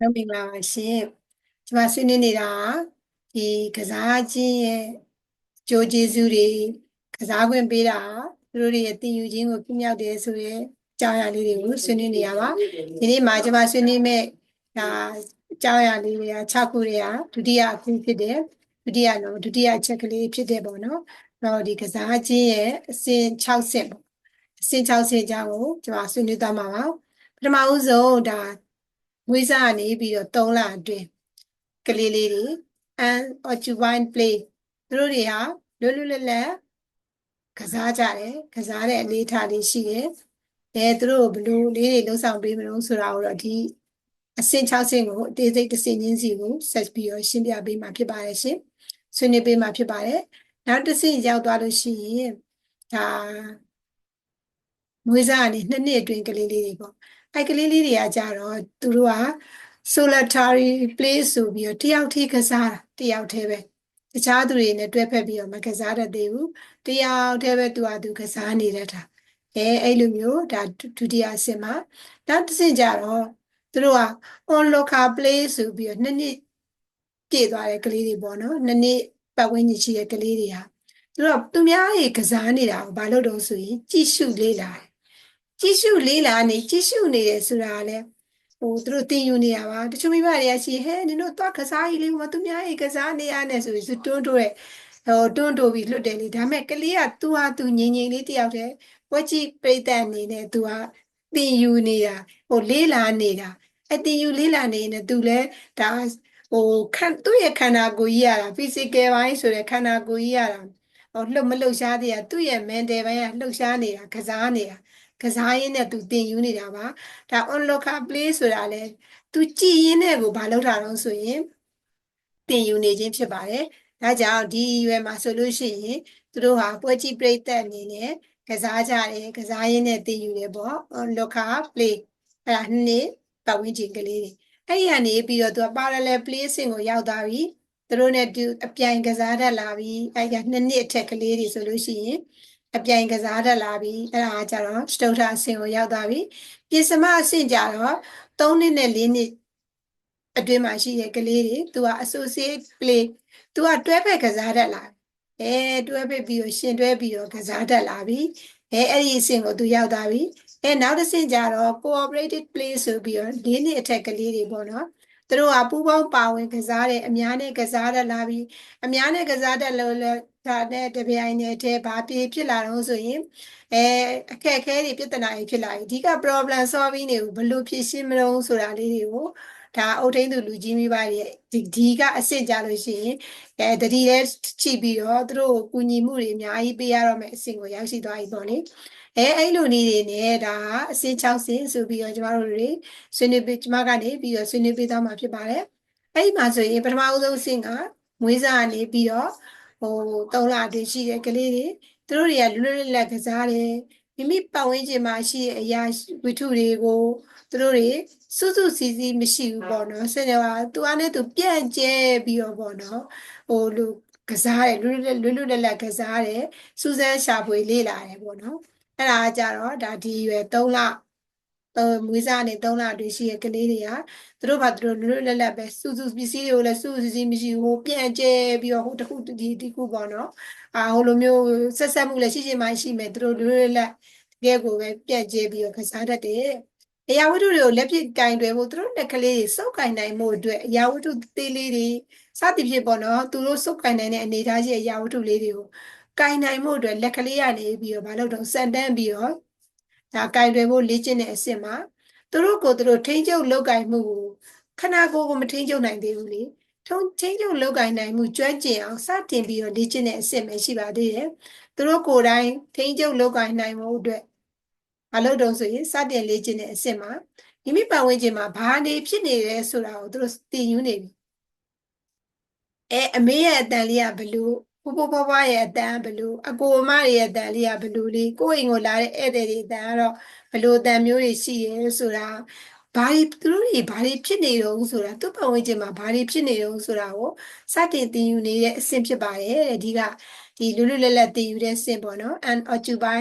ဟုတ်မင်္ဂလာပါရှင်ကျွန်မဆွေးနွေးနေတာဒီကစားခြင်းရဲ့ကြိုးကျေးဇူးတွေကစားခွင့်ပေးတာသူတို့တွေရဲ့တည်ယူခြင်းကိုပြမြောက်တယ်ဆိုရဲအကြောင်းအရာလေးတွေကိုဆွေးနွေးနေရပါဒီနေ့မှာကျွန်မဆွေးနွေးမဲ့ဒါအကြောင်းအရာလေးတွေက6ခုတွေကဒုတိယအခုဖြစ်တယ်ဒုတိယနော်ဒုတိယချက်ကလေးဖြစ်တယ်ပေါ့နော်တော့ဒီကစားခြင်းရဲ့အဆင့်6ဆင့်ပေါ့အဆင့်6ဆင့်အကြောင်းကိုကျွန်မဆွေးနွေးသွားမှာပါပထမဦးဆုံးဒါ မွေးစားကနေပြီးတော့3လအတွင်းကလေးလေးတွေ and occupy play သူတို့တွေဟာလွတ်လွတ်လပ်လပ်ကစားကြတယ်ကစားတဲ့အနေအထားလေးရှိတယ်အဲသူတို့ဘယ်လိုလေးတွေလှုပ်ဆောင်ပေးမလို့ဆိုတာကိုတော့ဒီအဆင့်6ဆင့်ကိုအသေးစိတ်တစ်ဆင့်ချင်းစီကိုဆက်ပြီးတော့ရှင်းပြပေးမှာဖြစ်ပါတယ်ရှင်ဆွေးနွေးပေးမှာဖြစ်ပါတယ်နောက်တစ်ဆင့်ရောက်သွားလို့ရှိရင်ဒါမွေးစားကနေနှစ်နှစ်အတွင်းကလေးလေးတွေပေါ့ အဲကလေးလေးတွေကကြတော့သူတို့က solitary play ဆိုပြီးတော့တယောက်ထိကစားတာတယောက်တည်းပဲတခြားသူတွေနဲ့တွဲဖက်ပြီးတော့မကစားတတ်သေးဘူးတယောက်တည်းပဲသူကသူကစားနေတတ်တာအဲအဲ့လိုမျိုးဒါဒုတိယအဆင့်မှာနောက်တစ်ဆင့်ကြတော့သူတို့က on local play ဆိုပြီးတော့နှစ်နှစ်ပြည့်သွားတဲ့ကလေးတွေပေါ့နော်နှစ်နှစ်ပတ်ဝန်းကျင်ရှိတဲ့ကလေးတွေဟာသူတို့ကသူများရေကစားနေတာကိုဘာလို့တော့ဆိုရင်ကြည့်ရှုလေ့လာတယ် ကြည့်ရှုလေ့လာနေကြည့်ရှုနေတယ်ဆိုတာကလည်းဟိုသူတို့တင်ယူနေရပါတချို့မိဘတွေကရှိဟဲနင်တို့သွားကစားကြီးလေးကသူများကြီးကစားနေရနဲ့ဆိုပြီးတွန်းတိုးတဲ့ဟိုတွန်းတိုးပြီးလွတ်တယ်လေဒါမဲ့ကလေးကသူဟာသူငြိမ်ငြိမ်လေးတယောက်တည်းဝက်ကြီးပြိတ္တအနေနဲ့သူကတင်ယူနေတာဟိုလေးလာနေတာအတင်ယူလေးလာနေနေသူလဲဒါဟိုခန့်သူ့ရဲ့ခန္ဓာကိုယ်ကြီးရတာ physical ဘိုင်းဆိုတဲ့ခန္ဓာကိုယ်ကြီးရတာဟိုလှုပ်မလှုပ်ရှားသေးတာသူ့ရဲ့ mental ဘိုင်းကလှုပ်ရှားနေတာကစားနေတာ ကစားရင်းနဲ့သူတင်ယူနေတာပါဒါ on local play ဆိုတာလဲသူကြည်ရင်းနဲ့ကိုဘာလုပ်တာတော့ဆိုရင်တင်ယူနေခြင်းဖြစ်ပါတယ်ဒါကြောင့်ဒီရွယ်မှာဆိုလို့ရှိရင်သူတို့ဟာပွဲကြည့်ပြိသက်အနေနဲ့ကစားကြတယ်ကစားရင်းနဲ့တင်ယူတယ်ပေါ့ on local play အဲ့ဒါနှစ်ပတ်ဝန်းကျင်ကလေးတွေအဲ့ဒီကနေပြီးတော့သူက parallel play ဆင့်ကိုရောက်သွားပြီသူတို့နဲ့တူအပြိုင်ကစားတတ်လာပြီအဲ့ဒါနှစ်နှစ်အထက်ကလေးတွေဆိုလို့ရှိရင် အပြိုင်ကစားတတ်လာပြီအဲ့ဒါကြတော့စတုထအဆင့်ကိုရောက်သွားပြီပြင်စမအဆင့်ကြတော့3နှစ်နဲ့4နှစ်အတွင်းမှာရှိတဲ့ကလေးတွေသူက associate play သူကတွဲဖက်ကစားတတ်လာအဲတွဲဖက်ပြီးတော့ရှင်တွဲပြီးတော့ကစားတတ်လာပြီအဲအဲ့ဒီအဆင့်ကိုသူရောက်သွားပြီအဲနောက်တစ်ဆင့်ကြတော့ cooperative play ဆိုပြီးတော့၄နှစ်အထက်ကလေးတွေပေါ့နော် သူတို့ကပူးပေါင်းပါဝင်ကစားတယ်အများနဲ့ကစားတတ်လာပြီအများနဲ့ကစားတတ်လို့လည်းဒါနဲ့တပြိုင်တည်းတည်းဘာပြေဖြစ်လာတော့ဆိုရင်အဲအခက်အခဲတွေပြဿနာတွေဖြစ်လာပြီအဓိက problem solving တွေကိုဘယ်လိုဖြေရှင်းမလို့ဆိုတာလေးတွေကိုဒါအုတ်ထိန်သူလူကြီးမိဘတွေဒီဒီကအစ်စ်ကြလို့ရှိရင်အဲတတိရဲ့ချိပြီးတော့သူတို့ကူညီမှုတွေအများကြီးပေးရတော့မယ်အဆင့်ကိုရောက်ရှိသွားပြီပေါ့လေ အဲအဲ့လိုနေနေနဲ့ဒါအဆင့်6ဆင့်ဆိုပြီးတော့ကျမတို့တွေဆွေးနွေးပေးကျမကနေပြီးတော့ဆွေးနွေးပေးသွားမှာဖြစ်ပါတယ်အဲ့ဒီမှာဆိုရင်ပထမအဆုံးအဆင့်ကမွေးစားကနေပြီးတော့ဟို3လအတွင်းရှိတဲ့ကလေးတွေသူတို့တွေကလွတ်လွတ်လပ်လပ်ကစားတယ်မိမိပတ်ဝန်းကျင်မှာရှိတဲ့အရာဝတ္ထုတွေကိုသူတို့တွေစွစွစီစီမရှိဘူးပေါ့နော်ဆင်တယ်ပါသူအားနဲ့သူပြန့်ကျဲပြီးတော့ပေါ့နော်ဟိုလူကစားတယ်လွတ်လွတ်လွတ်လွတ်လပ်လပ်ကစားတယ်စူးစမ်းရှာဖွေလေ့လာတယ်ပေါ့နော် အဲ့ဒါကြတော့ဒါဒီရွယ်3လမွေးစားနေ3လအတွင်းရှိတဲ့ကလေးတွေကသူတို့ဘာသူတို့လွတ်လွတ်လပ်လပ်ပဲစူးစူးပစ္စည်းတွေကိုလည်းစူးစူးစီးမရှိဘူးဟိုပြန့်ကျဲပြီးတော့ဟိုတစ်ခုဒီဒီခုပေါ့နော်အာဟိုလိုမျိုးဆက်ဆက်မှုလည်းရှိရှိမှရှိမယ်သူတို့လွတ်လွတ်လပ်တကယ်ကိုပဲပြန့်ကျဲပြီးတော့ကစားတတ်တယ်အရာဝတ္ထုတွေကိုလက်ဖြစ်ကင်တွယ်ဖို့သူတို့လက်ကလေးတွေစုပ်ကင်နိုင်မှုအတွက်အရာဝတ္ထုသေးလေးတွေစသည်ဖြင့်ပေါ့နော်သူတို့စုပ်ကင်နိုင်တဲ့အနေအထားရှိအရာဝတ္ထုလေးတွေကို ကင်နိုင်မှုအတွက်လက်ကလေးရနေပြီးတော့မလုပ်တော့စံတန်းပြီးတော့ဒါကင်တွယ်ဖို့လေ့ကျင့်တဲ့အဆင့်မှာသူတို့ကိုသူတို့ထိန်းချုပ်လောက်ကင်မှုကိုခန္ဓာကိုယ်ကိုမထိန်းချုပ်နိုင်သေးဘူးလေထုံထိန်းချုပ်လောက်ကင်နိုင်မှုကျွမ်းကျင်အောင်စတင်ပြီးတော့လေ့ကျင့်တဲ့အဆင့်ပဲရှိပါသေးတယ်သူတို့ကိုယ်တိုင်ထိန်းချုပ်လောက်ကင်နိုင်မှုအတွက်မလုပ်တော့ဆိုရင်စတင်လေ့ကျင့်တဲ့အဆင့်မှာမိမိပတ်ဝန်းကျင်မှာဘာနေဖြစ်နေလဲဆိုတာကိုသူတို့သိယူနေပြီအဲအမေရဲ့အတန်လေးကဘလို့ ဖိုးဖိုးဖွားဖွားရဲ့အတန်ဘလို့အကိုအမရဲ့အတန်လေးကဘလို့လေးကိုယ့်အိမ်ကိုလာတဲ့ဧည့်သည်တွေအတန်ကတော့ဘလို့အတန်မျိုးတွေရှိရဲဆိုတာဘာတွေသူတို့တွေဘာတွေဖြစ်နေတော့ဆိုတာသူ့ပတ်ဝန်းကျင်မှာဘာတွေဖြစ်နေတော့ဆိုတာကိုစတင်သိယူနေတဲ့အဆင့်ဖြစ်ပါတယ်တဲ့ဒီကဒီလူလူလက်လက်သိယူတဲ့အဆင့်ပေါ့နော် and occupy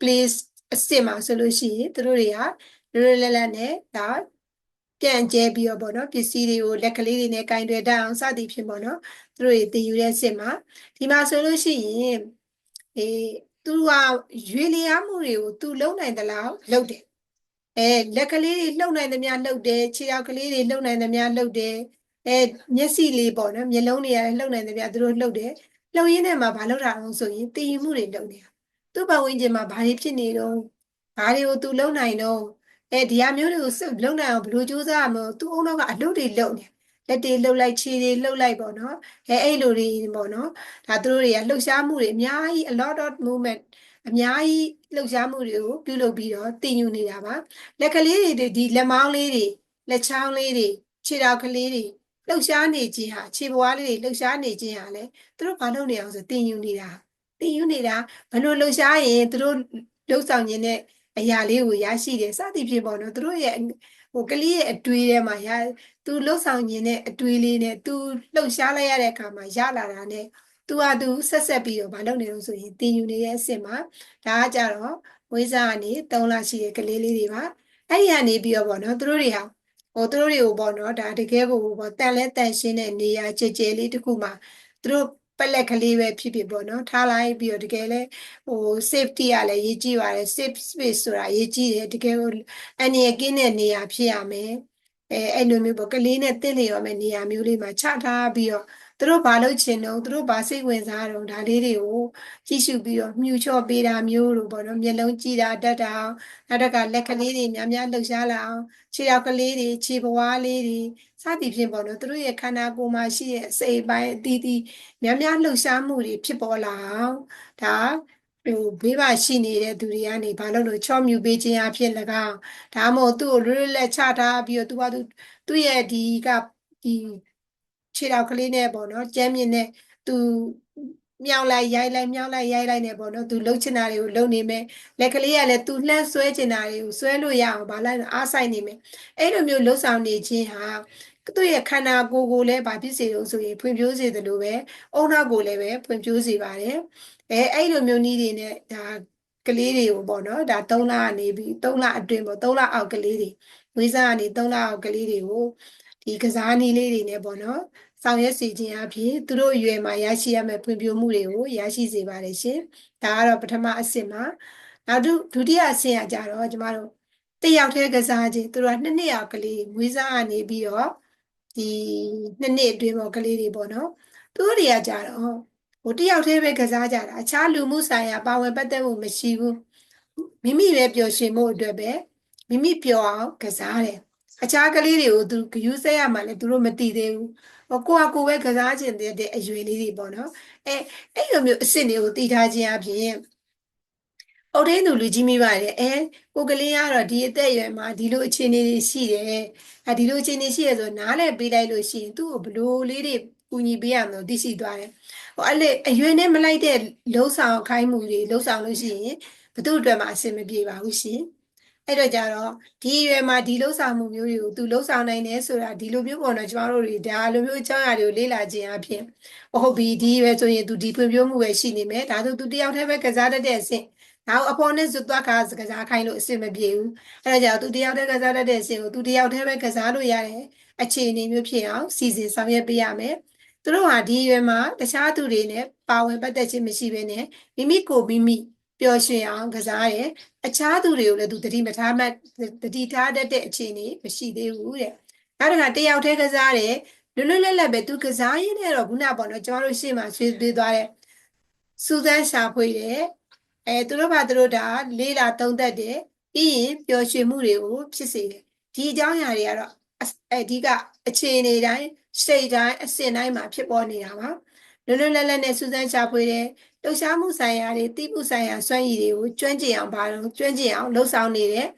place အစ်စ်မှာဆိုလို့ရှိရင်သူတို့တွေကလွတ်လွတ်လပ်လပ်နဲ့ဒါ ပြန့်ကျဲပြီးတော့ပေါ့နော်ပစ္စည်းတွေကိုလက်ကလေးတွေနဲ့ကင်တွယ်တတ်အောင်စသည်ဖြင့်ပေါ့နော်သူတို့တွေသင်ယူတဲ့စစ်မှာဒီမှာဆိုလို့ရှိရင်အေးသူကရွေလျားမှုတွေကိုသူလုံနိုင်သလားလုံတယ်အဲလက်ကလေးတွေလှုပ်နိုင်သမျှလှုပ်တယ်ခြေထောက်ကလေးတွေလှုပ်နိုင်သမျှလှုပ်တယ်အဲမျက်စိလေးပေါ့နော်မျက်လုံးတွေကလှုပ်နိုင်သမျှသူတို့လှုပ်တယ်လှုပ်ရင်းနဲ့မှဘာလုပ်တာလဲဆိုရင်တည်ယူမှုတွေလှုပ်နေတာသူ့ပတ်ဝန်းကျင်မှာဘာတွေဖြစ်နေတော့ဘာတွေကိုသူလုံနိုင်တော့ အဲဒီဟာမျိုးတွေကိုစုလုံနိုင်အောင်ဘယ်လိုကြိုးစားရမလဲသူ့အုံတော့ကအလုပ်တွေလုပ်နေလက်တွေလှုပ်လိုက်ခြေတွေလှုပ်လိုက်ပေါ့နော်အဲအဲ့လိုတွေပေါ့နော်ဒါသူတို့တွေကလှုပ်ရှားမှုတွေအများကြီး a lot of movement အများကြီးလှုပ်ရှားမှုတွေကိုပြုလုပ်ပြီးတော့တည်ယူနေတာပါလက်ကလေးတွေဒီလက်မောင်းလေးတွေလက်ချောင်းလေးတွေခြေထောက်ကလေးတွေလှုပ်ရှားနေခြင်းဟာခြေပွားလေးတွေလှုပ်ရှားနေခြင်းဟာလေသူတို့ဘာလုပ်နေအောင်ဆိုတည်ယူနေတာတည်ယူနေတာဘယ်လိုလှုပ်ရှားရင်သူတို့လှုပ်ဆောင်ခြင်းနဲ့ အရာလေးကိုရရှိတယ်စသည်ဖြင့်ပေါ့နော်သူတို့ရဲ့ဟိုကလေးရဲ့အတွေးထဲမှာရသူလှုပ်ဆောင်ခြင်းနဲ့အတွေးလေးနဲ့သူလှုပ်ရှားလိုက်ရတဲ့အခါမှာရလာတာနဲ့သူဟာသူဆက်ဆက်ပြီးတော့မလုပ်နေလို့ဆိုရင်တင်ယူနေတဲ့အစ်စ်မှာဒါကကြတော့ဝိဇ္ဇာကနေ3လရှိတဲ့ကလေးလေးတွေပါအဲ့ဒီကနေပြီးတော့ပေါ့နော်သူတို့တွေဟာဟိုသူတို့တွေကိုပေါ့နော်ဒါတကယ်ကိုပေါ့တန်လဲတန်ရှင်းတဲ့နေရာကြဲကြဲလေးတစ်ခုမှာသူတို့ ပလက်ကလေးပဲဖြစ်ဖြစ်ပေါ့နော်ထားလိုက်ပြီးတော့တကယ်လဲဟို safety ကလည်းရေးကြည့်ပါတယ် safe space ဆိုတာရေးကြည့်တယ်တကယ်ကိုအန္တရာယ်ကင်းတဲ့နေရာဖြစ်ရမယ်အဲအဲ့လိုမျိုးပေါ့ကလေးနဲ့တင့်လျော်မဲ့နေရာမျိုးလေးမှာချထားပြီးတော့ သူတို့ဘာလုပ်ချင်တော့သူတို့ဘာစိတ်ဝင်စားတော့ဒါလေးတွေကိုကြည့်ရှုပြီးတော့မြူချော့ပေးတာမျိုးလို့ပေါ့နော်မျက်လုံးကြည့်တာတတ်တာအောင်နောက်တစ်ခါလက်ကလေးတွေများများလှုပ်ရှားလာအောင်ခြေထောက်ကလေးတွေခြေပွားလေးတွေစသည်ဖြင့်ပေါ့နော်သူတို့ရဲ့ခန္ဓာကိုယ်မှာရှိတဲ့အစိတ်ပိုင်းအသီးသီးများများလှုပ်ရှားမှုတွေဖြစ်ပေါ်လာအောင်ဒါဟိုဘေးပါရှိနေတဲ့သူတွေကနေဘာလို့လို့ချော့မြူပေးခြင်းအဖြစ်၎င်းဒါမှမဟုတ်သူ့ကိုလွတ်လွတ်လပ်ချထားပြီးတော့သူကသူသူ့ရဲ့ဒီကဒီ ခြေထောက်ကလေးနဲ့ပေါ့နော်ကြမ်းမြင့်နဲ့သူမြောက်လိုက်ရိုက်လိုက်မြောက်လိုက်ရိုက်လိုက်နေပေါ့နော်သူလှုပ်ချင်တာတွေကိုလှုပ်နေမယ်လက်ကလေးကလည်းသူလှမ်းဆွဲချင်တာတွေကိုဆွဲလို့ရအောင်ဗာလိုက်အားဆိုင်နေမယ်အဲ့လိုမျိုးလှုပ်ဆောင်နေခြင်းဟာသူ့ရဲ့ခန္ဓာကိုယ်ကိုလည်းဗာဖြစ်စေလို့ဆိုရင်ဖွံ့ဖြိုးစေတယ်လို့ပဲအုံနောက်ကိုလည်းပဲဖွံ့ဖြိုးစေပါတယ်အဲအဲ့လိုမျိုးနည်းတွေနဲ့ဒါကလေးတွေကိုပေါ့နော်ဒါ3လကနေပြီး3လအတွင်းပေါ့3လအောက်ကလေးတွေဝိဇ္ဇာကနေ3လအောက်ကလေးတွေကိုဒီကစားနည်းလေးတွေနဲ့ပေါ့နော် ဆောင်ရွက်စီခြင်းအဖြစ်သူတို့အရွယ်မှာရရှိရမယ့်ဖွံ့ဖြိုးမှုတွေကိုရရှိစေပါတယ်ရှင်။ဒါကတော့ပထမအဆင့်မှာနောက်ဒုတိယအဆင့်ကကြတော့ကျမတို့တယောက်တည်းကစားခြင်းသူတို့ကနှစ်နှစ်အောက်ကလေးမွေးစားကနေပြီးတော့ဒီနှစ်နှစ်အတွင်းပေါ်ကလေးတွေပေါ့နော်။သူတို့တွေကကြတော့ဟိုတယောက်တည်းပဲကစားကြတာအခြားလူမှုဆိုင်ရာပါဝင်ပတ်သက်မှုမရှိဘူး။မိမိပဲပျော်ရွှင်မှုအတွက်ပဲမိမိပျော်အောင်ကစားတယ်။ အခြားကလေးတွေကိုသူဂယူးဆဲရမှလည်းသူတို့မသိသေးဘူးဟိုကိုကကိုပဲကစားခြင်းတဲ့အရွယ်လေးတွေပေါ့နော်အဲအဲ့လိုမျိုးအစ်စ်တွေကိုတည်ထားခြင်းအပြင်အုတ်ထင်းသူလူကြီးမိပါတယ်အဲကိုကလေးကတော့ဒီအသက်အရွယ်မှာဒီလိုအခြေအနေတွေရှိတယ်အဲဒီလိုအခြေအနေရှိရဆိုနားလည်းပေးလိုက်လို့ရှိရင်သူ့ကိုဘလို့လေးတွေကူညီပေးရမလို့သိရှိသွားတယ်ဟိုအဲ့လေအရွယ်နဲ့မလိုက်တဲ့လှုပ်ဆောင်ခိုင်းမှုတွေလှုပ်ဆောင်လို့ရှိရင်ဘသူ့အတွက်မှအဆင်မပြေပါဘူးရှင် အဲ့တော့ကြတော့ဒီရွယ်မှာဒီလှုပ်ဆောင်မှုမျိုးတွေကိုသူလှုပ်ဆောင်နိုင်တယ်ဆိုတာဒီလိုမျိုးပေါ့နော်ကျမတို့တွေဒါလိုမျိုးအကြောင်းအရာတွေကိုလေ့လာခြင်းအပြင်ဟုတ်ပြီဒီရွယ်ဆိုရင်သူဒီဖွံ့ဖြိုးမှုပဲရှိနေမယ်ဒါဆိုသူတယောက်တည်းပဲကစားတတ်တဲ့အဆင့်နောက်အပေါ်နဲ့ဇွတ်သွားခါကစားခိုင်းလို့အဆင်မပြေဘူးအဲ့ဒါကြောင့်သူတယောက်တည်းကစားတတ်တဲ့အဆင့်ကိုသူတယောက်တည်းပဲကစားလို့ရတဲ့အခြေအနေမျိုးဖြစ်အောင်စီစဉ်ဆောင်ရွက်ပေးရမယ်သူတို့ဟာဒီရွယ်မှာတခြားသူတွေနဲ့ပါဝင်ပတ်သက်ခြင်းမရှိဘဲနဲ့မိမိကိုမိမိ ပျော်ရွှင်အောင်ကစားတယ်အခြားသူတွေကိုလည်းသူတတိမထားမှတတိထားတတ်တဲ့အခြေအနေမရှိသေးဘူးတဲ့နောက်တစ်ခါတယောက်တည်းကစားတယ်လွတ်လွတ်လပ်လပ်ပဲသူကစားရင်းနဲ့တော့ခုနပေါ့နော်ကျွန်တော်တို့ရှေ့မှာဆွေးနွေးသွားတဲ့စူဇန်ရှာဖွေတယ်အဲသူတို့ဘာသူတို့ဒါလေးလာသုံးသက်တယ်ပြီးရင်ပျော်ရွှင်မှုတွေကိုဖြစ်စေတယ်ဒီအကြောင်းအရာတွေကတော့အဓိကအခြေအနေတိုင်းစိတ်တိုင်းအစဉ်တိုင်းမှာဖြစ်ပေါ်နေတာပါ လွတ်လွတ်လပ်လပ်နဲ့စူဇန်ရှာဖွေတယ်လှုပ်ရှားမှုဆိုင်ရာတွေတိမှုဆိုင်ရာစွမ်းရည်တွေကိုကျွမ်းကျင်အောင်ပါတော့ကျွမ်းကျင်အောင်လှုပ်ဆောင်နေတယ်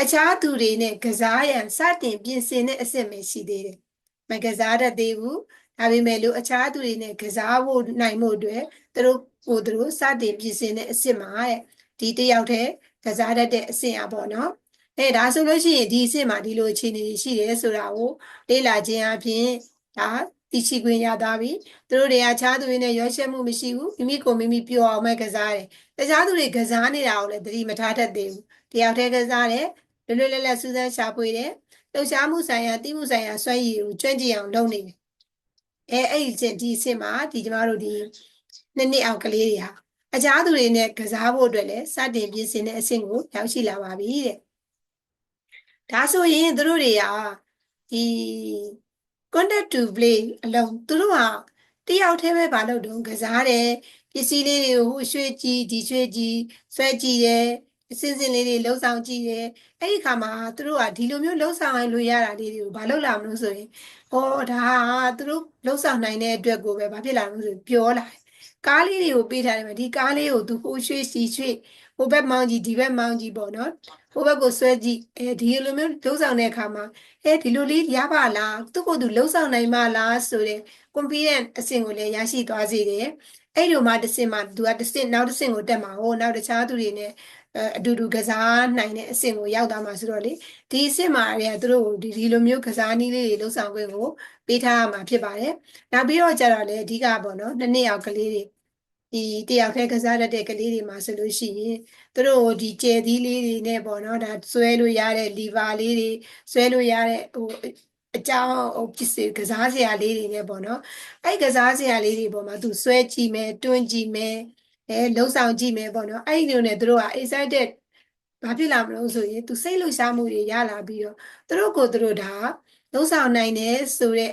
အခြားသူတွေနဲ့ကစားရန်စတင်ပြင်ဆင်တဲ့အဆင့်ပဲရှိသေးတယ်မကစားတတ်သေးဘူးဒါပေမဲ့လို့အခြားသူတွေနဲ့ကစားဖို့နိုင်မှုအတွက်သူတို့ကိုသူတို့စတင်ပြင်ဆင်တဲ့အဆင့်မှာတဲ့ဒီတယောက်တည်းကစားတတ်တဲ့အဆင့်อ่ะပေါ့နော်အဲဒါဆိုလို့ရှိရင်ဒီအဆင့်မှာဒီလိုအခြေအနေရှိတယ်ဆိုတာကိုလေ့လာခြင်းအပြင်ဒါ သိရှိခွင့်ရသွားပြီသူတို့တွေကခြားသူတွေနဲ့ရွှဲရှက်မှုမရှိဘူးမိမိကိုမိမိပျော်အောင်ပဲကစားတယ်တခြားသူတွေကစားနေတာကိုလည်းသတိမထားတတ်သေးဘူးတယောက်တည်းကစားတယ်လွတ်လွတ်လပ်လပ်စူးစမ်းရှာဖွေတယ်လှုပ်ရှားမှုဆိုင်ရာတိမှုဆိုင်ရာစွမ်းရည်ကိုကျွမ်းကျင်အောင်လုပ်နေတယ်အဲအဲ့ဒီချင်းဒီအဆင့်မှာဒီကျမတို့ဒီနှစ်နှစ်အောက်ကလေးတွေဟာအခြားသူတွေနဲ့ကစားဖို့အတွက်လည်းစတင်ပြင်ဆင်တဲ့အဆင့်ကိုရောက်ရှိလာပါပြီတဲ့ဒါဆိုရင်သူတို့တွေကဒီ contact to play အလုံးသူတို့ဟာတယောက်တည်းပဲမလုပ်တော့ကစားတယ်ပစ္စည်းလေးတွေကိုဟိုရွှေ့ကြည့်ဒီရွှေ့ကြည့်ဆွဲကြည့်တယ်အစင်းစင်းလေးတွေလှုပ်ဆောင်ကြည့်တယ်အဲ့ဒီခါမှာသူတို့ကဒီလိုမျိုးလှုပ်ဆောင်ရင်လို့ရတာလေးတွေကိုမလုပ်လာမလို့ဆိုရင်ဟောဒါကသူတို့လှုပ်ဆောင်နိုင်တဲ့အတွက်ကိုပဲဘာဖြစ်လာလို့ဆိုရင်ပြောလာတယ်ကားလေးတွေကိုပေးထားတယ်မှာဒီကားလေးကိုသူဟိုရွှေ့စီရွှေ့ ဟိုဘက်မောင်းကြည့်ဒီဘက်မောင်းကြည့်ပေါ့နော်ဟိုဘက်ကိုဆွဲကြည့်အဲဒီလိုမျိုးလှုပ်ဆောင်တဲ့အခါမှာအဲဒီလိုလေးရပါလားသူ့ကိုယ်သူလှုပ်ဆောင်နိုင်မလားဆိုတဲ့ confidence အဆင့်ကိုလည်းရရှိသွားစေတယ်အဲ့လိုမှတစ်ဆင့်မှသူကတစ်ဆင့်နောက်တစ်ဆင့်ကိုတက်မှာဟိုနောက်တခြားသူတွေနဲ့အတူတူကစားနိုင်တဲ့အဆင့်ကိုရောက်သွားမှာဆိုတော့လေဒီအဆင့်မှာတွေကသူတို့ဒီဒီလိုမျိုးကစားနည်းလေးတွေလှုပ်ဆောင်ခွင့်ကိုပေးထားရမှာဖြစ်ပါတယ်နောက်ပြီးတော့ကြတော့လေအဓိကပေါ့နော်နှစ်နှစ်ယောက်ကလေးတွေ ဒီတယောက်တည်းကစားတတ်တဲ့ကလေးတွေမှာဆိုလို့ရှိရင်သူတို့ဒီကျဲသီးလေးတွေနဲ့ပေါ့နော်ဒါဆွဲလို့ရတဲ့လီဗာလေးတွေဆွဲလို့ရတဲ့ဟိုအကြောင်းဟိုပစ္စည်းကစားစရာလေးတွေနဲ့ပေါ့နော်အဲ့ကစားစရာလေးတွေပေါ်မှာသူဆွဲကြည့်မယ်တွန်းကြည့်မယ်အဲလှုပ်ဆောင်ကြည့်မယ်ပေါ့နော်အဲ့ဒီလိုနဲ့သူတို့က excited ဘာဖြစ်လာမလို့ဆိုရင်သူစိတ်လှုပ်ရှားမှုတွေရလာပြီးတော့သူတို့ကိုသူတို့ဒါလှုပ်ဆောင်နိုင်တယ်ဆိုတဲ့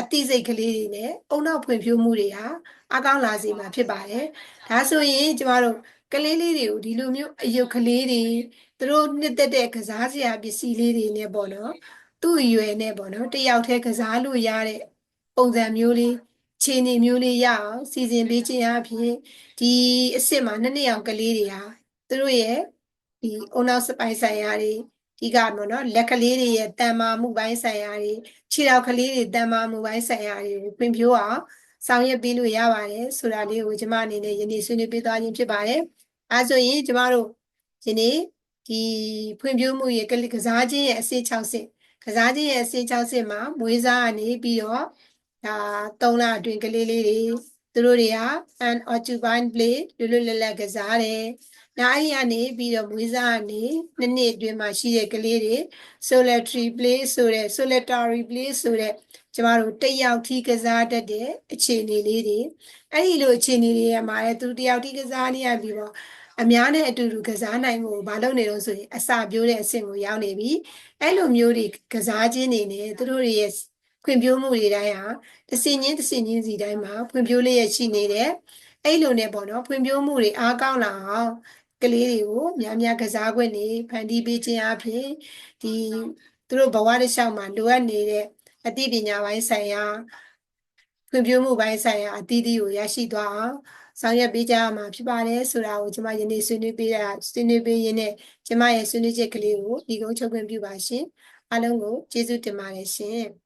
အသိစိတ်ကလေးတွေနဲ့အုံနောက်ဖွံ့ဖြိုးမှုတွေဟာ အကောင်းလာစေမှာဖြစ်ပါတယ်ဒါဆိုရင်ကျမတို့ကလေးလေးတွေကိုဒီလိုမျိုးအယုတ်ကလေးတွေသူတို့နှစ်သက်တဲ့ကစားစရာပစ္စည်းလေးတွေနဲ့ပေါ့နော်သူ့အရွယ်နဲ့ပေါ့နော်တယောက်တည်းကစားလို့ရတဲ့ပုံစံမျိုးလေးခြေနေမျိုးလေးရအောင်စီစဉ်ပေးခြင်းအပြင်ဒီအစ်စ်မှာနှစ်နှစ်ယောက်ကလေးတွေဟာသူတို့ရဲ့ဒီအုံနောက်စပိုင်ဆိုင်ရာတွေဒီကပေါ့နော်လက်ကလေးတွေရဲ့တန်မာမှုပိုင်းဆိုင်ရာတွေခြေထောက်ကလေးတွေတန်မာမှုပိုင်းဆိုင်ရာတွေပြင်ဖြိုးအောင် ဆောင်ရွက်ပေးလို့ရပါတယ်ဆိုတာလေးကိုကျမအနေနဲ့ယနေ့ဆွေးနွေးပေးသွားခြင်းဖြစ်ပါတယ်အဲဆိုရင်ကျမတို့ယနေ့ဒီဖွံ့ဖြိုးမှုရဲ့ကစားခြင်းရဲ့အစိတ်6ဆင့်ကစားခြင်းရဲ့အစိတ်6ဆင့်မှာမွေးစားကနေပြီးတော့ဒါ3လအတွင်းကလေးလေးတွေသူတို့တွေက an occupied play လွတ်လွတ်လပ်လပ်ကစားတယ်။ နောက်အဲ့ဒီကနေပြီးတော့မွေးစားကနေနှစ်နှစ်အတွင်းမှာရှိတဲ့ကလေးတွေ solitary play ဆိုတဲ့ solitary play ဆိုတဲ့ကျမတို့တယောက်ထိကစားတတ်တဲ့အခြေအနေလေးတွေအဲ့ဒီလိုအခြေအနေတွေမှာလည်းသူတယောက်ထိကစားနေရပြီးတော့အများနဲ့အတူတူကစားနိုင်မှုကိုမလုပ်နေတော့ဆိုရင်အစာပြိုးတဲ့အဆင့်ကိုရောက်နေပြီအဲ့လိုမျိုးတွေကစားခြင်းနေနဲ့သူတို့တွေရဲ့ခွင့်ပြုမှုတွေတိုင်းဟာတစ်စင်ချင်းတစ်စင်ချင်းစီတိုင်းမှာဖွံ့ဖြိုးလျက်ရှိနေတယ်အဲ့လိုနဲ့ပေါ့နော်ဖွံ့ဖြိုးမှုတွေအားကောင်းလာအောင် ကလေးတွေကိုများများကစားခွင့်တွေဖန်တီးပေးခြင်းအပြင်ဒီသူတို့ဘဝတစ်လျှောက်မှာလိုအပ်နေတဲ့အသိပညာပိုင်းဆိုင်ရာဖွံ့ဖြိုးမှုပိုင်းဆိုင်ရာအသီးသီးကိုရရှိသွားအောင်ဆောင်ရွက်ပေးကြရမှာဖြစ်ပါတယ်ဆိုတာကိုကျွန်မယနေ့ဆွေးနွေးပေးတာဆွေးနွေးပေးရင်းနဲ့ကျွန်မရဲ့ဆွေးနွေးချက်ကလေးကိုဒီကုန်းချုပ်ခွင့်ပြုပါရှင်အားလုံးကိုကျေးဇူးတင်ပါတယ်ရှင်